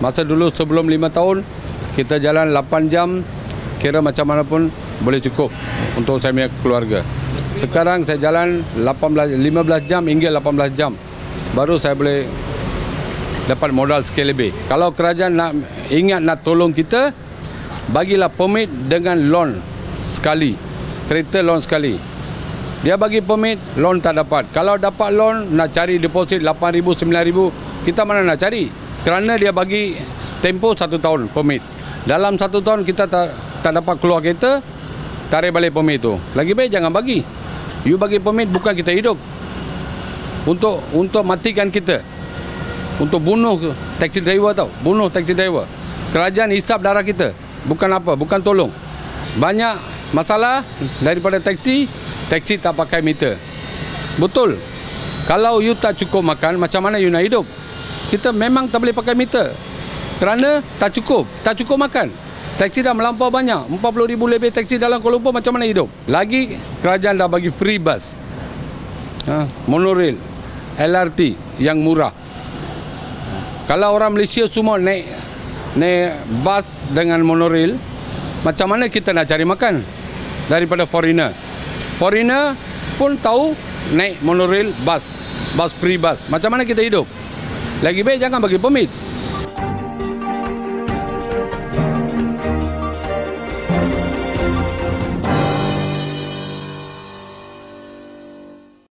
Masa dulu sebelum 5 tahun kita jalan 8 jam kira macam mana pun boleh cukup untuk saya punya keluarga. Sekarang saya jalan 18 15 jam hingga 18 jam baru saya boleh dapat modal sikit lebih. Kalau kerajaan nak ingat nak tolong kita bagilah permit dengan loan sekali. Kereta loan sekali. Dia bagi permit, loan tak dapat. Kalau dapat loan, nak cari deposit 8,000, 9,000, kita mana nak cari? Kerana dia bagi tempoh satu tahun permit. Dalam satu tahun kita tak, tak dapat keluar kereta, tarik balik permit tu. Lagi baik jangan bagi. You bagi permit bukan kita hidup. Untuk untuk matikan kita. Untuk bunuh taxi driver tau. Bunuh taxi driver. Kerajaan hisap darah kita. Bukan apa, bukan tolong. Banyak masalah daripada taksi taksi tak pakai meter. Betul. Kalau you tak cukup makan, macam mana you nak hidup? Kita memang tak boleh pakai meter. Kerana tak cukup. Tak cukup makan. Taksi dah melampau banyak. 40 ribu lebih taksi dalam Kuala Lumpur macam mana hidup? Lagi kerajaan dah bagi free bus. Ha, monorail. LRT yang murah. Kalau orang Malaysia semua naik naik bus dengan monorail, macam mana kita nak cari makan daripada foreigner? Foreigner pun tahu naik monorail bus, bus free bus. Macam mana kita hidup? Lagi baik jangan bagi permit.